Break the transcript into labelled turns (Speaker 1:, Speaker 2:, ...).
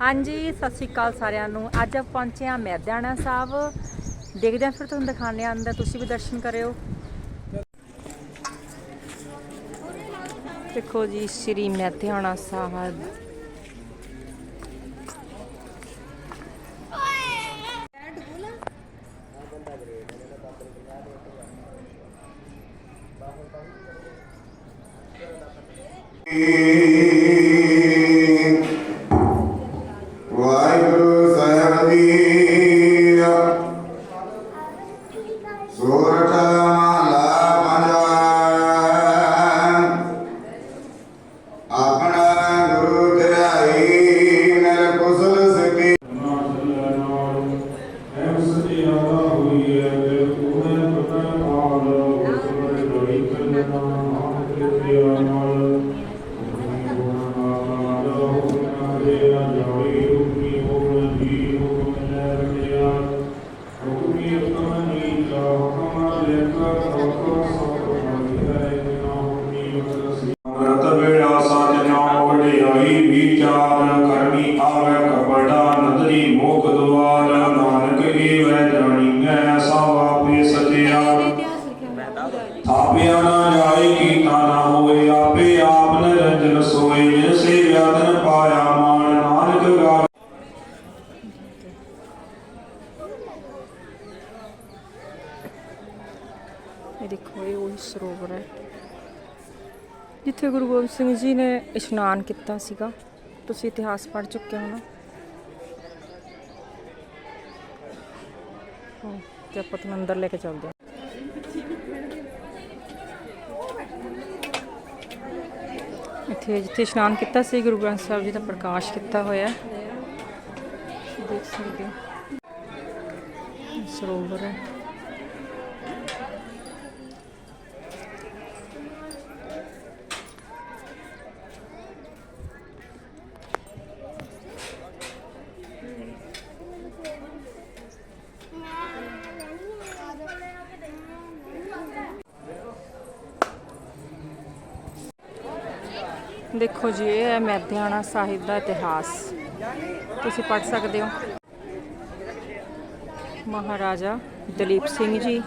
Speaker 1: ਹਾਂਜੀ, ਸਤਿ ਸ਼੍ਰੀ ਅਕਾਲ ਸਾਰਿਆਂ ਨੂੰ। ਅੱਜ ਆਪਾਂ ਪਹੁੰਚੇ ਹਾਂ ਮੈਦਾਨਾ ਸਾਹਿਬ। ਦੇਖਦੇ ਹਾਂ ਫਿਰ ਤੁਹਾਨੂੰ ਦਿਖਾਣੇ ਆ ਅੰਦਰ। ਤੁਸੀਂ ਵੀ ਦਰਸ਼ਨ ਕਰਿਓ। ਦੇਖੋ ਜੀ, ਸ੍ਰੀ ਮੈਦਾਨਾ ਸਾਹਿਬ।
Speaker 2: ਵਾਹਿਗੁਰੂ ਸਾਹਿਬ ਜੀ ਸੋਰਠ
Speaker 3: ਅੰਮ੍ਰਿਤ ਵੇਲਾ ਸਚ ਨਾਮ ਵਡਿਆਈ ਵਿਚਾਰ ਕਰਮੀ ਆਵੇ ਕਪੜਾ
Speaker 1: ਇਹ ਦੇਖੋ ਇਹ ਉਹੀ ਸਰੋਵਰ ਹੈ। ਜਿੱਥੇ ਗੁਰੂ ਗੋਬਿੰਦ ਸਿੰਘ ਜੀ ਨੇ ਇਸ਼ਨਾਨ ਕੀਤਾ ਸੀਗਾ ਤੁਸੀਂ ਇਤਿਹਾਸ ਪੜ੍ਹ ਚੁੱਕੇ ਹੋ ਨਾ? ਹਾਂ, ਤੇ ਆਪਾਂ ਤੁਹਾਨੂੰ ਅੰਦਰ ਲੈ ਕੇ ਚੱਲਦੇ ਹਾਂ। ਇੱਥੇ ਜਿੱਥੇ ਇਸ਼ਨਾਨ ਕੀਤਾ ਸੀ ਗੁਰੂ ਗ੍ਰੰਥ ਸਾਹਿਬ ਜੀ ਦਾ ਪ੍ਰਕਾਸ਼ ਕੀਤਾ ਹੋਇਆ ਦੇਖ ਸਕਦੇ ਹੋ। ਸਰੋਵਰ ਹੈ। ਦੇਖੋ ਜੀ, ਇਹ ਹੈ ਮੈਦਾਨਾ ਸਾਹਿਬ ਦਾ ਇਤਿਹਾਸ। ਤੁਸੀਂ ਪੜ੍ਹ ਸਕਦੇ ਹੋ। ਮਹਾਰਾਜਾ ਦਲੀਪ ਸਿੰਘ ਜੀ।